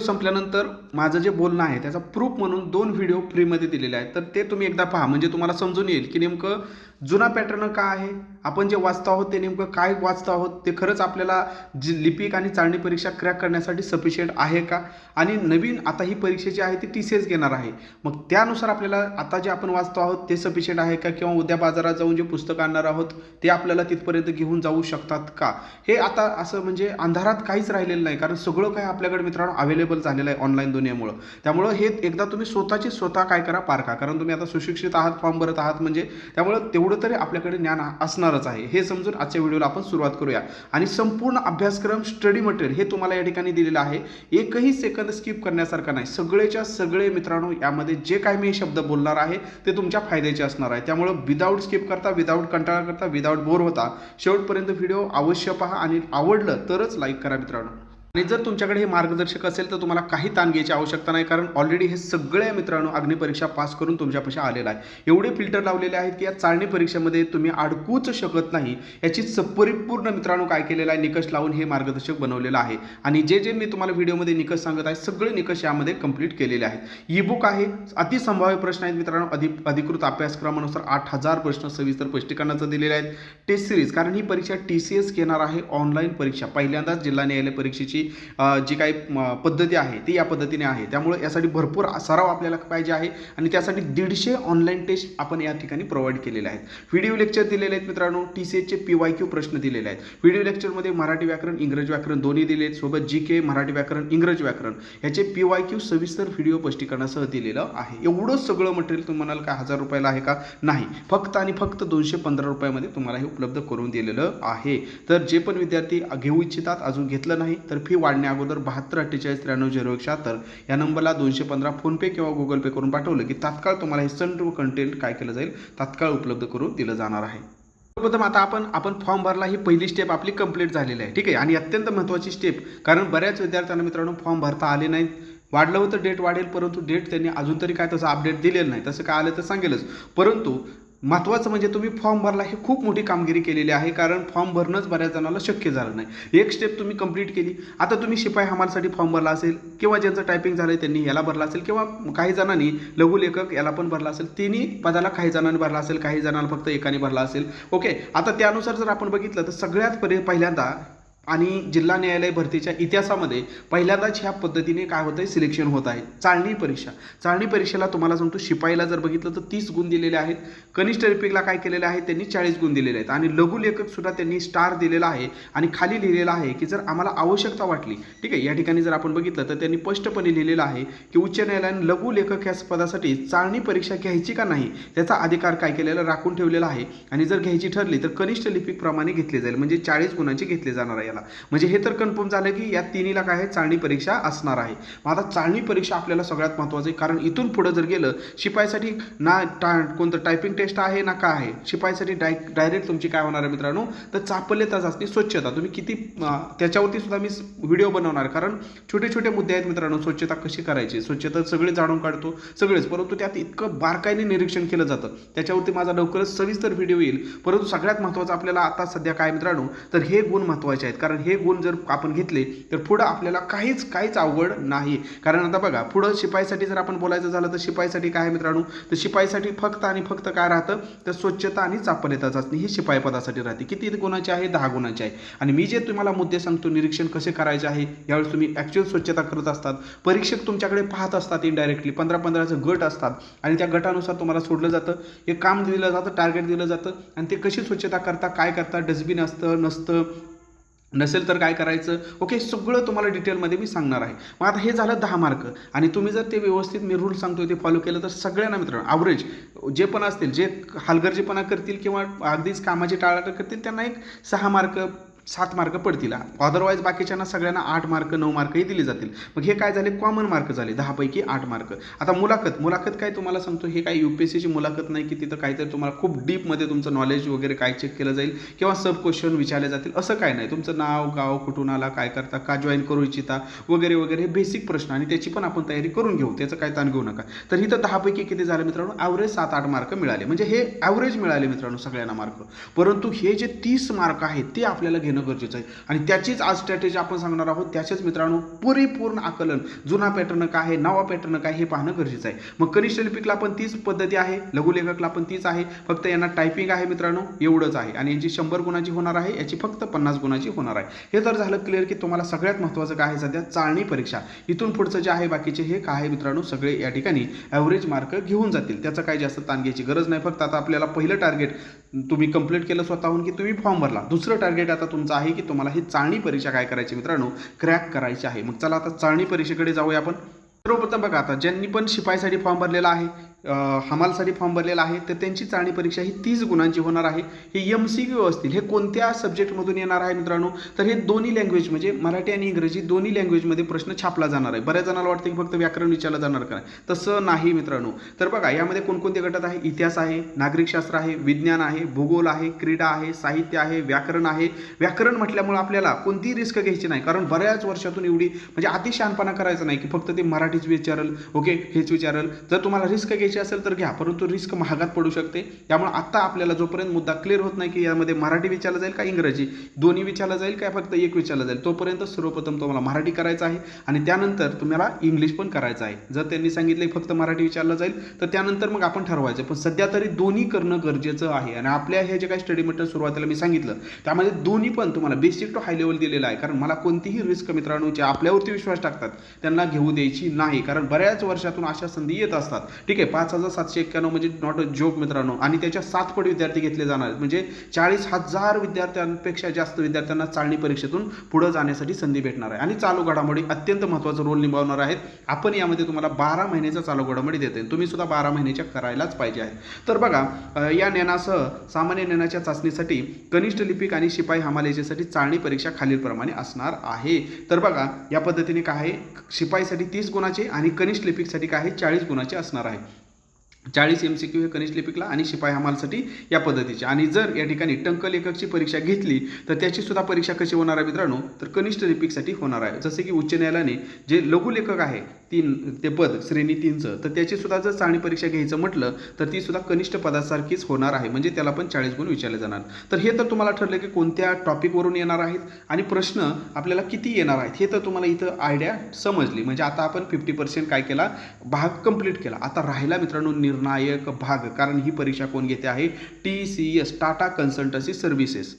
संपल्यानंतर माझं जे बोलणं आहे त्याचा प्रूफ म्हणून दोन व्हिडिओ फ्रीमध्ये दिलेले आहेत. तर ते तुम्ही एकदा पहा. म्हणजे तुम्हाला समजून येईल की नेमकं जुना पॅटर्न का आहे? आपण जे वाचतो आहोत ते नेमकं काय वाचतो आहोत? ते खरंच आपल्याला जी लिपिक आणि चाळणी परीक्षा क्रॅक करण्यासाठी सफिशियंट आहे का? आणि नवीन आता ही परीक्षा जी आहे ती टी सी एस घेणार आहे. मग त्यानुसार आपल्याला आता जे आपण वाचतो आहोत ते सफिशियंट आहे का? किंवा उद्या बाजारात जाऊन जे पुस्तक आणणार आहोत ते आपल्याला तिथपर्यंत घेऊन जाऊ शकतात का? हे आता असं म्हणजे अंधारात काहीच राहिलेलं नाही. कारण सगळं काय आपल्याकडे मित्रांनो अवेलेबल झालेलं आहे ऑनलाईन दुनियामुळं. त्यामुळं हे एकदा तुम्ही स्वतःची स्वतः काय करा पारखा कारण तुम्ही आता सुशिक्षित आहात फॉर्म भरत आहात म्हणजे त्यामुळं तेवढं तरी आपल्याकडे ज्ञान असणारच आहे. हे समजून आजच्या व्हिडिओला आपण सुरुवात करूया. आणि संपूर्ण अभ्यासक्रम स्टडी मटेरियल हे तुम्हाला या ठिकाणी दिलेलं आहे. एकही सेकंद स्किप करण्यासारखा नाही. सगळेच्या सगळे मित्रांनो यामध्ये जे काही मी शब्द बोलणार आहे ते तुमच्या फायद्याचे असणार आहे. त्यामुळं विदाऊट स्किप करता विदाऊट कंटाळा करता विदाऊट बोर होता शेवटपर्यंत व्हिडिओ अवश्य पहा आणि आवडलं तरच लाईक करा मित्रांनो. आणि जर तुमच्याकडे हे मार्गदर्शक असेल तर तुम्हाला काही ताण घ्यायची आवश्यकता नाही कारण ऑलरेडी हे सगळे मित्रांनो अग्निपरीक्षा पास करून तुमच्यापाशी आलेला आहे. एवढे फिल्टर लावलेले आहेत की या चाळणी परीक्षेमध्ये तुम्ही अडकूच शकत नाही. याची स- परिपूर्ण मित्रांनो काय केलेलं आहे निकष लावून हे मार्गदर्शक बनवलेलं आहे. आणि जे जे मी तुम्हाला व्हिडिओमध्ये निकष सांगत आहे सगळे निकष यामध्ये कंप्लीट केलेले आहेत. ई बुक आहे अतिसंभाव्य प्रश्न आहेत मित्रांनो. अधि अधिकृत अभ्यासक्रमानुसार आठ हजार प्रश्न सविस्तर स्पष्टीकरणाचं दिलेले आहेत टेस्ट सिरीज कारण ही परीक्षा टी सी एस घेणार आहे ऑनलाईन परीक्षा. पहिल्यांदाच जिल्हा न्यायालय परीक्षेची जी काही पद्धती आहे ती या पद्धतीने आहे. त्यामुळे यासाठी भरपूर सराव आपल्याला पाहिजे आहे आणि त्यासाठी दीडशे ऑनलाईन टेस्ट आपण या ठिकाणी प्रोव्हाइड केलेले आहेत. व्हिडिओ लेक्चर दिलेले आहेत मित्रांनो T C H P Y Q प्रश्न दिलेले आहेत. व्हिडिओ लेक्चरमध्ये मराठी व्याकरण इंग्रजी व्याकरण दोन्ही दिले आहेत. सोबत जी के मराठी व्याकरण इंग्रजी व्याकरण याचे पी वाय क्यू सविस्तर व्हिडिओ स्पष्टीकरणासह दिलेलं आहे. एवढं सगळं मटेरियल तुम्हाला काय हजार रुपयाला आहे का? नाही. फक्त आणि फक्त दोनशे पंधरा रुपयामध्ये तुम्हाला हे उपलब्ध करून दिलेलं आहे. तर जे पण विद्यार्थी घेऊ इच्छितात अजून घेतलं नाही तर फी वाढण्या अगोदर बहात्तर अठ्ठेचाळीस त्र्याण्णव झिरो एक शहात्तर या नंबरला दोनशे पंधरा फोनपे किंवा गुगल पे करून पाठवलं की तात्काळ तुम्हाला हे सर्व कंटेंट काय केलं जाईल तात्काळ उपलब्ध करून दिलं जाणार आहे. सर्वप्रथम आता आपण आपण फॉर्म भरला ही पहिली स्टेप आपली कंप्लीट झालेली आहे. ठीक आहे? आणि अत्यंत महत्त्वाची स्टेप कारण बऱ्याच विद्यार्थ्यांना मित्रांनो फॉर्म भरता आले नाहीत. वाढलं होतं डेट वाढेल परंतु डेट त्यांनी अजून तरी काय तसं अपडेट दिलेलं नाही. तसं काय आलं तर सांगेलच. परंतु महत्त्वाचं म्हणजे तुम्ही फॉर्म भरला हे खूप मोठी कामगिरी केलेली आहे कारण फॉर्म भरणंच बऱ्याच जणांना शक्य झालं नाही. एक स्टेप तुम्ही कंप्लीट केली. आता तुम्ही शिपाई हमालसाठी फॉर्म भरला असेल किंवा ज्यांचं टायपिंग झालं त्यांनी याला भरला असेल किंवा काही जणांनी लघुलेखक याला पण भरला असेल तिन्ही पदाला काही जणांनी भरला असेल काही जणांना फक्त एकाने भरला असेल. ओके आता त्यानुसार जर आपण बघितलं तर सगळ्यात परि पहिल्यांदा आणि जिल्हा न्यायालय भरतीच्या इतिहासामध्ये पहिल्यांदाच ह्या पद्धतीने काय होतं आहे सिलेक्शन होत आहे. चाळणी परीक्षा. चाळणी परीक्षेला तुम्हाला सांगतो शिपाईला जर बघितलं तर तीस गुण दिलेले आहेत. कनिष्ठ रिपिकला काय केलेलं आहे त्यांनी चाळीस गुण दिलेले आहेत. आणि लघुलेखक सुद्धा त्यांनी स्टार दिलेला आहे आणि खाली लिहिलेला आहे की जर आम्हाला आवश्यकता वाटली ठीक आहे या ठिकाणी जर आपण बघितलं तर त्यांनी स्पष्टपणे लिहिलेलं आहे की उच्च न्यायालयाने लघुलेखक या पदासाठी चाळणी परीक्षा घ्यायची का नाही त्याचा अधिकार काय केलेला राखून ठेवलेला आहे. आणि जर घ्यायची ठरली तर कनिष्ठ लिपिकप्रमाणे घेतली जाईल. म्हणजे चाळीस गुणांचे घेतले जाणार आहे आपल्याला म्हणजे हे तर कन्फर्म झालं की या तिन्हीला काय आहे? चाळणी परीक्षा असणार आहे. मग आता चाळणी परीक्षा आपल्याला सगळ्यात महत्त्वाचं आहे. कारण इथून पुढं जर गेलं शिपाईसाठी ना टा कोणतं टायपिंग टेस्ट आहे ना काय आहे? शिपाईसाठी डाय डायरेक्ट तुमची काय होणार आहे मित्रांनो? तर चापल्यता चाचणी स्वच्छता. तुम्ही किती त्याच्यावरती सुद्धा मी व्हिडिओ बनवणार. कारण छोटे छोटे मुद्दे आहेत मित्रांनो स्वच्छता कशी करायची? स्वच्छता सगळे जाणून काढतो सगळेच. परंतु त्यात इतकं बारकाईने निरीक्षण केलं जातं. त्याच्यावरती माझा लवकरच सविस्तर व्हिडिओ येईल. परंतु सगळ्यात महत्त्वाचं आपल्याला आता सध्या काय मित्रांनो? तर हे गुण महत्त्वाचे आहेत. कारण हे गुण जर आपण घेतले तर पुढं आपल्याला काहीच काहीच अवघड नाही. कारण आता बघा पुढं शिपाईसाठी जर आपण बोलायचं झालं तर शिपाईसाठी काय आहे मित्रांनो? तर शिपाईसाठी फक्त आणि फक्त काय राहतं? तर स्वच्छता आणि चापल्यता चाचणी ही शिपाई पदासाठी राहते. किती गुणाची आहे? दहा गुणाची आहे. आणि मी जे तुम्हाला मुद्दे सांगतो निरीक्षण कसे करायचे आहे यावेळेस तुम्ही ॲक्च्युअल स्वच्छता करत असतात. परीक्षक तुमच्याकडे पाहत असतात इनडायरेक्टली पंधरा पंधराचं गट असतात. आणि त्या गटानुसार तुम्हाला सोडलं जातं. हे काम दिलं जातं टार्गेट दिलं जातं. आणि ते कशी स्वच्छता करता काय करता? डस्टबिन असतं नसतं? नसेल तर काय करायचं? ओके सगळं तुम्हाला डिटेलमध्ये मी सांगणार आहे. मग आता हे झालं दहा मार्क आणि तुम्ही जर ते व्यवस्थित मी रूल सांगतो ते फॉलो केलं तर सगळ्यांना मित्रांनो ॲव्हरेज जे पण असतील जे हलगर्जीपणा करतील किंवा अगदीच कामाची टाळाटाळ करतील त्यांना एक सहा मार्क सात मार्क पडतील अदरवाईज बाकीच्यांना सगळ्यांना आठ मार्क नऊ मार्कही दिले जातील. मग हे काय झाले? कॉमन मार्क झाले दहापैकी आठ मार्क. आता मुलाखत मुलाखत काय तुम्हाला सांगतो? हे काय यू पी एस सीची मुलाखत नाही की तिथं काहीतरी तुम्हाला खूप डीपमध्ये तुमचं नॉलेज वगैरे काय चेक केलं जाईल? किंवा सब क्वेश्चन विचारले जातील? असं काय नाही. तुमचं नाव गाव कुठून आला काय करता का जॉईन करू इच्छिता? वगैरे वगैरे हे बेसिक प्रश्न आणि त्याची पण आपण तयारी करून घेऊ. त्याचं काय ताण घेऊ नका. तर इथं दहापैकी किती झालं मित्रांनो? ॲव्हरेज सात आठ मार्क मिळाले. म्हणजे हे ॲव्हरेज मिळाले मित्रांनो सगळ्यांना मार्क. परंतु हे जे तीस मार्क आहेत ते आपल्याला घेणं घेणं गरजेचं आहे. आणि त्याचीच आज स्ट्रॅटेजी आपण सांगणार आहोत त्याचेच मित्रांनो परिपूर्ण आकलन जुना पॅटर्न काय आहे नवा पॅटर्न काय हे पाहणं गरजेचं आहे. मग कनिष्ठ लिपिकला पण तीच पद्धती आहे लघुलेखकला पण तीच आहे फक्त यांना टायपिंग आहे मित्रांनो एवढंच आहे. आणि यांची शंभर गुणाची होणार आहे याची फक्त पन्नास गुणाची होणार आहे. हे तर झालं क्लिअर की तुम्हाला सगळ्यात महत्त्वाचं काय आहे सध्या? चाळणी परीक्षा. इथून पुढचं जे आहे बाकीचे हे काय आहे मित्रांनो? सगळे या ठिकाणी ॲव्हरेज मार्क घेऊन जातील. त्याचं काही जास्त ताण घ्यायची गरज नाही. फक्त आता आपल्याला पहिलं टार्गेट तुम्ही कंप्लीट केलं स्वतःहून की तुम्ही फॉर्म भरला. दुसरं टार्गेट आता तुमचं आहे की तुम्हाला ही चाळणी परीक्षा काय करायची मित्रांनो? क्रॅक करायची आहे. मग चला आता चाळणी परीक्षेकडे जाऊया आपण. सर्वप्रथम बघा आता ज्यांनी पण शिपाईसाठी फॉर्म भरलेला आहे हमालसाठी फॉर्म भरलेला आहे. तर त्यांची चाळणी परीक्षा ही तीस गुणांची होणार आहे. हे एम सी क्यू असतील हे कोणत्या सब्जेक्टमधून येणार आहे मित्रांनो? तर हे दोन्ही लँग्वेज म्हणजे मराठी आणि इंग्रजी दोन्ही लँग्वेजमध्ये प्रश्न छापला जाणार आहे. बऱ्याच जणांना वाटतं की फक्त व्याकरण विचारलं जाणार का तसं नाही मित्रांनो. तर बघा यामध्ये कोणकोणते गटात आहे? इतिहास आहे नागरिकशास्त्र आहे विज्ञान आहे भूगोल आहे क्रीडा आहे साहित्य आहे व्याकरण आहे. व्याकरण म्हटल्यामुळे आपल्याला कोणतीही रिस्क घ्यायची नाही. कारण बऱ्याच वर्षातून एवढी म्हणजे अतिशहानपणा करायचा नाही की फक्त ते मराठीच विचारल ओके हेच विचारल. जर तुम्हाला रिस्क घ्यायची असेल तर घ्या परंतु रिस्क महागात पडू शकते. त्यामुळे आत्ता आपल्याला जोपर्यंत मुद्दा क्लिअर होत नाही की यामध्ये मराठी विचारला जाईल का इंग्रजी दोन्ही विचारला जाईल का फक्त एक विचारलं जाईल तोपर्यंत सर्वप्रथम तुम्हाला मराठी करायचं आहे आणि त्यानंतर तुम्हाला इंग्लिश पण करायचं आहे. जर त्यांनी सांगितले फक्त मराठी विचारला जाईल तर त्यानंतर मग आपण ठरवायचं पण सध्या तरी दोन्ही करणं गरजेचं आहे आणि आपल्या हे जे काही स्टडी मटेरियल सुरुवातीला मी सांगितलं त्यामध्ये दोन्ही पण तुम्हाला बेसिक टू हाय लेवल दिलेलं आहे. कारण मला कोणतीही रिस्क मित्रांनो जे आपल्यावरती विश्वास टाकतात त्यांना घेऊ द्यायची नाही. कारण बऱ्याच वर्षातून अशा संधी येत असतात. ठीक आहे पाच हजार सातशे एक्क्याण्णव म्हणजे नॉट अ जोक मित्रांनो. आणि त्याच्या सात पट विद्यार्थी घेतले जाणार. आहेत. म्हणजे चाळीस हजार विद्यार्थ्यांपेक्षा जास्त विद्यार्थ्यांना चाळणी परीक्षेतून पुढे जाण्यासाठी संधी भेटणार आहे. आणि चालू घडामोडी अत्यंत महत्त्वाचा रोल निभावणार आहेत. आपण यामध्ये तुम्हाला बारा महिन्याचा चालू घडामोडी देते तुम्ही सुद्धा बारा महिन्याच्या करायलाच पाहिजे आहे. तर बघा या ज्ञानासह सामान्य ज्ञानाच्या चाचणीसाठी कनिष्ठ लिपिक आणि शिपाई हमाल चाळणी परीक्षा खालीलप्रमाणे असणार आहे. तर बघा या पद्धतीने काय आहे? शिपाईसाठी तीस गुणाचे आणि कनिष्ठ लिपिकसाठी काय आहे? चाळीस गुणाचे असणार आहे. चाळीस एम सी क्यू हे कनिष्ठ लिपिकला आणि शिपाई हमालसाठी या पद्धतीचे. आणि जर या ठिकाणी टंक लेखकची परीक्षा घेतली तर त्याची सुद्धा परीक्षा कशी होणार आहे मित्रांनो? तर कनिष्ठ लिपिकसाठी होणार आहे. जसे की उच्च न्यायालयाने जे लघुलेखक आहे तीन ते पद श्रेणी तीनचं. तर त्याची सुद्धा जर चाळणी परीक्षा घ्यायचं म्हटलं तर ती सुद्धा कनिष्ठ पदासारखीच होणार आहे. म्हणजे त्याला पण चाळीस गुण विचारले जाणार. तर हे तर तुम्हाला ठरलं की कोणत्या टॉपिकवरून येणार आहेत? आणि प्रश्न आपल्याला किती येणार आहेत? हे तर तुम्हाला इथं आयडिया समजली. म्हणजे आता आपण फिफ्टी पर्सेंट काय केला? भाग कंप्लीट केला. आता राहिला मित्रांनो निर्णायक भाग. कारण ही परीक्षा कोण घेते आहे? T C S Tata consultancy services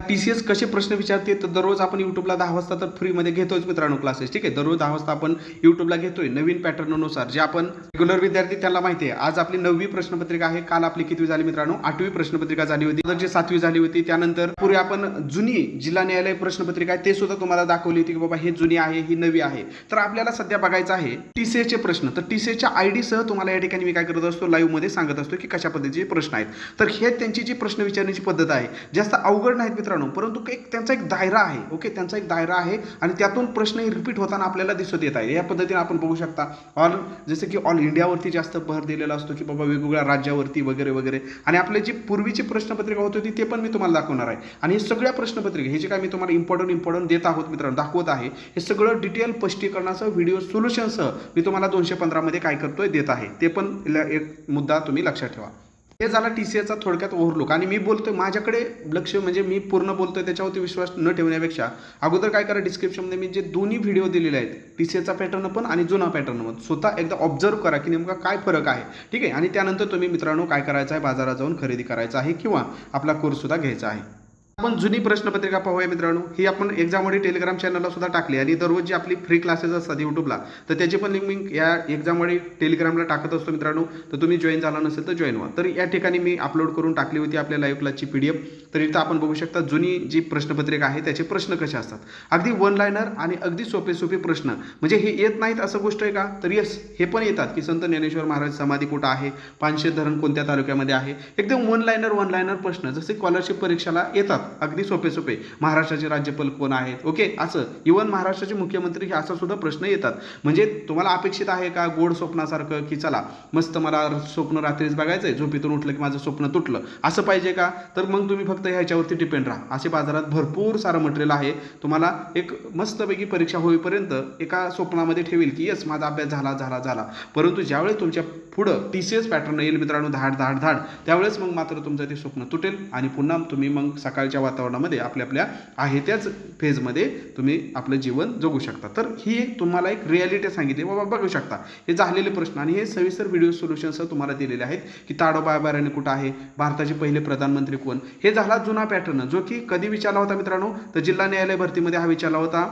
T C S कसे प्रश्न विचारते तर दररोज आपण यूट्यूबला दहा वाजता तर फ्रीमध्ये घेतोच मित्रांनो क्लासेस ठीक आहे? दररोज दहा वाजता आपण यूट्यूबला घेतोय नवीन पॅटर्ननुसार जे आपण रेग्युलर विद्यार्थी त्यांना माहिती आहे. आज आपली नववी प्रश्नपत्रिका आहे काल आपली कितवी झाली मित्रांनो? आठवी प्रश्नपत्रिका झाली होती. जी सातवी झाली होती त्यानंतर पूर्वी आपण जुनी जिल्हा न्यायालय प्रश्नपत्रिका आहे ते सुद्धा तुम्हाला दाखवली होती की बाबा हे जुनी आहे ही नवी आहे. तर आपल्याला सध्या बघायचं आहे टीसीएचे प्रश्न. तर टीसीएच्या आय डी सह तुम्हाला या ठिकाणी मी काय करत असतो लाईव्हमध्ये सांगत असतो की कशा पद्धतीचे प्रश्न आहेत. तर हे त्यांची जी प्रश्न विचारण्याची पद्धत आहे जास्त अवघड नाहीत मित्रांनो परंतु एक त्यांचा एक दायरा आहे ओके त्यांचा एक दायरा आहे आणि त्यातून प्रश्न रिपीट होताना आपल्याला दिसत येत आहे या पद्धतीने आपण बघू शकता ऑल जसं की ऑल इंडियावरती जास्त भर दिलेला असतो की बाबा वेगवेगळ्या राज्यावरती वगैरे वगैरे. आणि आपले जी पूर्वीची प्रश्नपत्रिका होत होती ते पण मी तुम्हाला दाखवणार आहे. आणि हे सगळ्या प्रश्नपत्रिका हे जे काय मी तुम्हाला इम्पॉर्टंट इम्पॉर्टंट देत आहोत मित्रांनो दाखवत आहे हे सगळं डिटेल स्पष्टीकरणाचं व्हिडिओ सोल्युशनसह मी तुम्हाला दोनशे पंधरामध्ये काय करतोय देत आहे. ते पण ल- एक मुद्दा तुम्ही लक्षात ठेवा. हे झाला टी सी एचा थोडक्यात ओव्हरलुक आणि मी बोलतोय माझ्याकडे लक्ष म्हणजे मी पूर्ण बोलतोय त्याच्यावरती विश्वास न ठेवण्यापेक्षा अगोदर काय करा डिस्क्रिप्शनमध्ये मी जे दोन्ही व्हिडिओ दिलेले आहेत टी सी एचा पॅटर्न पण आणि जुना पॅटर्न पण स्वतः एकदा ऑब्झर्व करा की नेमका काय फरक आहे. ठीक आहे? आणि त्यानंतर तुम्ही मित्रांनो काय करायचं आहे? बाजारात जाऊन खरेदी करायचा आहे किंवा आपला कोर्स सुद्धा घ्यायचा आहे. आपण जुनी प्रश्नपत्रिका पाहूया मित्रांनो. ही आपण एक्झाममध्ये टेलिग्राम चॅनलला सुद्धा टाकली आणि दररोज जी आपली फ्री क्लासेस असतात यूट्यूबला तर त्याची पण लिंक मी या एक्झाममध्ये टेलिग्रामला टाकत असतो मित्रांनो. तर तुम्ही जॉईन झाला नसेल तर जॉईन व्हा. तर या ठिकाणी मी अपलोड करून टाकली होती आपल्या लाईव्ह क्लासची पी डी एफ तर इथं आपण बघू शकता जुनी जी प्रश्नपत्रिका आहे त्याचे प्रश्न कसे असतात. अगदी वन लाईनर आणि अगदी सोपे सोपे प्रश्न. म्हणजे हे येत नाहीत असं गोष्ट आहे का? तर येस हे पण येतात की संत ज्ञानेश्वर महाराज समाधी कुठं आहे? पानशेत धरण कोणत्या तालुक्यामध्ये आहे? एकदम वन लाईनर वन लाईनर प्रश्न. जसे स्कॉलरशिप परीक्षेला येतात. अगदी सोपे सोपे. महाराष्ट्राचे राज्यपाल कोण आहेत? ओके असं. इवन महाराष्ट्राचे मुख्यमंत्री हे असा सुद्धा प्रश्न येतात. म्हणजे तुम्हाला अपेक्षित आहे का गोड स्वप्नासारखं की चला मस्त मला स्वप्न रात्रीच बघायचं आहे झोपेतून उठलं की माझं स्वप्न तुटलं. असं पाहिजे का? तर मग तुम्ही फक्त ह्याच्यावरती डिपेंड राहा. असे बाजारात भरपूर सारं मटेरियल आहे. तुम्हाला एक मस्तपैकी परीक्षा होईपर्यंत एका स्वप्नामध्ये ठेवेल की येस माझा अभ्यास झाला झाला झाला. परंतु ज्यावेळेस तुमच्या पुढं टी सी एस पॅटर्न येईल मित्रांनो धाड धाड धाड त्यावेळेस मग मात्र तुमचं ते स्वप्न तुटेल आणि पुन्हा तुम्ही मग सकाळच्या घरच्या वातावरणामध्ये आपल्या आपल्या आहे त्याच फेजमध्ये तुम्ही आपलं जीवन जगू शकता. तर ही एक तुम्हाला एक रियालिटी सांगितली बाबा बघू शकता. हे झालेले प्रश्न आणि हे सविस्तर व्हिडिओ सोल्युशन्स तुम्हाला दिलेले आहेत की ताडोबा अभयारण्य कुठं आहे भारताचे पहिले प्रधानमंत्री कोण? हे झाला जुना पॅटर्न जो की कधी विचारला होता मित्रांनो? तर जिल्हा न्यायालय भरतीमध्ये हा विचारला होता.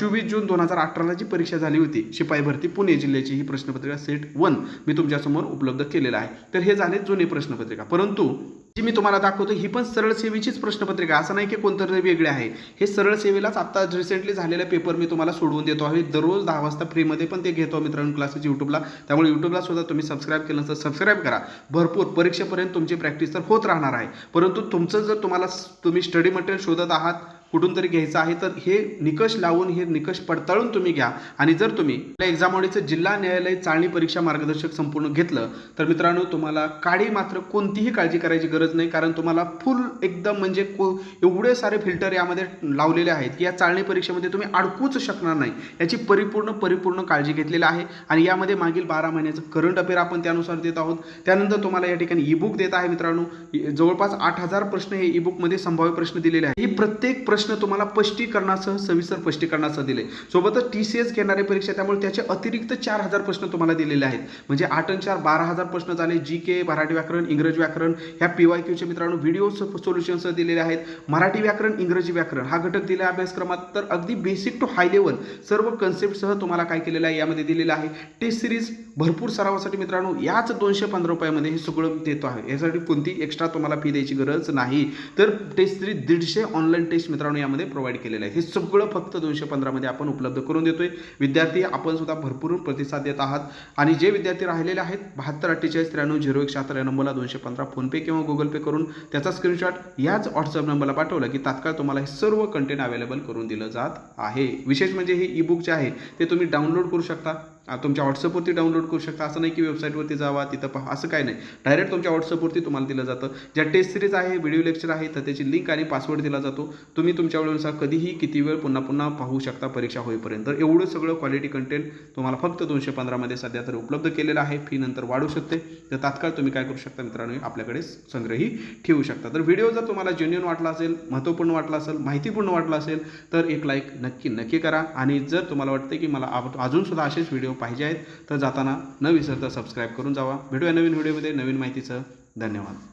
चोवीस जून दोन हजार अठराला जी परीक्षा झाली होती शिपाई भरती पुणे जिल्ह्याची ही प्रश्नपत्रिका सेट वन मी तुमच्यासमोर उपलब्ध केलेला आहे. तर हे झाले जुने प्रश्नपत्रिका. परंतु जी मी तुम्हाला दाखवतो ही पण सरळ सेवेचीच प्रश्नपत्रिका असं नाही की कोणतरी वेगळे आहे. हे सरळ सेवेलाच आता रिसेंटली झालेला पेपर मी तुम्हाला सोडवून देतो आहे. दररोज दहा वाजता फ्रीमध्ये पण ते घेतो मित्रांनो क्लासेस यूट्यूबला त्यामुळे यूट्यूबला सुद्धा तुम्ही सबस्क्राईब केलं तर सबस्क्राईब करा. भरपूर परीक्षेपर्यंत तुमची प्रॅक्टिस तर होत राहणार आहे. परंतु तुमचं जर तुम्हाला तुम्ही स्टडी मटेरियल शोधत आहात कुठून तरी घ्यायचं आहे तर हे निकष लावून हे निकष पडताळून तुम्ही घ्या. आणि जर तुम्ही एक्झाम ऑडीचं जिल्हा न्यायालय चाळणी परीक्षा मार्गदर्शक संपूर्ण घेतलं तर मित्रांनो तुम्हाला काळी मात्र कोणतीही काळजी करायची गरज नाही कारण तुम्हाला फुल एकदम म्हणजे को एवढे सारे फिल्टर यामध्ये लावलेले आहेत की या चाळणी परीक्षेमध्ये तुम्ही अडकूच शकणार नाही. याची परिपूर्ण परिपूर्ण काळजी घेतलेली आहे. आणि यामध्ये मागील बारा महिन्याचं करंट अफेअर आपण त्यानुसार देत आहोत. त्यानंतर तुम्हाला या ठिकाणी ई बुक देत आहे मित्रांनो. जवळपास आठ हजार प्रश्न हे ई बुकमध्ये संभाव्य प्रश्न दिलेले आहेत. ही प्रत्येक प्रश्न तुम्हाला स्पष्टीकरणासह सविस्तर स्पष्टीकरणासह दिले. सोबतच टी सी एस घेणारे परीक्षा त्यामुळे त्याचे अतिरिक्त चार हजार प्रश्न तुम्हाला दिलेले आहेत. म्हणजे आठ आणि चार बारा हजार प्रश्न झाले. जी के मराठी व्याकरण इंग्रजी व्याकरण ह्या पी वाय क्यूचे मित्रांनो व्हिडिओ सोल्युशन्स दिलेले आहेत. मराठी व्याकरण इंग्रजी व्याकरण हा घटक दिला आहे अभ्यासक्रमात. तर अगदी बेसिक टू हाय लेवल सर्व कन्सेप्टसह तुम्हाला काय केलेलं आहे यामध्ये दिलेलं आहे. टेस्ट सिरीज भरपूर सरावासाठी मित्रांनो याच दोनशे पंधरा रुपयामध्ये हे सगळं देतो आहे. यासाठी कोणती एक्स्ट्रा तुम्हाला फी द्यायची गरज नाही. तर टेस्ट सिरीज दीडशे ऑनलाईन टेस्ट मित्रांनो यामध्ये प्रोव्हाइड केलेलं आहे. हे सगळं फक्त दोनशे पंधरामध्ये आपण उपलब्ध करून देतोय. विद्यार्थी आपण सुद्धा भरपूर प्रतिसाद देत आहात. आणि जे विद्यार्थी राहिलेले आहेत बहात्तर अठ्ठेचाळीस त्र्याण्णव झिरो एक शहात्तर या नंबरला दोनशे पंधरा फोनपे किंवा गुगल पे करून त्याचा स्क्रीनशॉट याच व्हॉट्सअप नंबरला पाठवला की तात्काळ तुम्हाला हे सर्व कंटेंट अवेलेबल करून दिलं जात आहे. विशेष म्हणजे हे ई बुक जे आहे ते तुम्ही डाउनलोड करू शकता. तुमच्या व्हॉट्सअपवरती डाउनलोड करू शकता. असं नाही की वेबसाईटवरती जावा तिथं पहा. असं काय नाही. डायरेक्ट तुमच्या व्हॉट्सअपवरती तुम्हाला दिलं जातं. ज्या टेस्ट सिरीज आहे व्हिडिओ लेक्चर आहे तर त्याची लिंक आणि पासवर्ड दिला जातो. तुम्ही तुमच्या वेळेनुसार कधीही किती वेळ पुन्हा पुन्हा पाहू शकता परीक्षा होईपर्यंत. तर एवढं सगळं क्वालिटी कंटेंट तुम्हाला फक्त दोनशे पंधरामध्ये सध्या तर उपलब्ध केलेलं आहे. फी नंतर वाढू शकते. तर तात्काळ तुम्ही काय करू शकता मित्रांनो आपल्याकडे संग्रही ठेवू शकता. तर व्हिडिओ जर तुम्हाला जेन्युन वाटला असेल महत्त्वपूर्ण वाटला असेल माहितीपूर्ण वाटला असेल तर एक लाईक नक्की नक्की करा. आणि जर तुम्हाला वाटतं की मला आव- अजून सुद्धा असेच व्हिडिओ पाहिजे आहेत तर जाताना न विसरता सबस्क्राईब करून जावा. भेटूया नवीन व्हिडिओमध्ये नवीन माहितीचं धन्यवाद.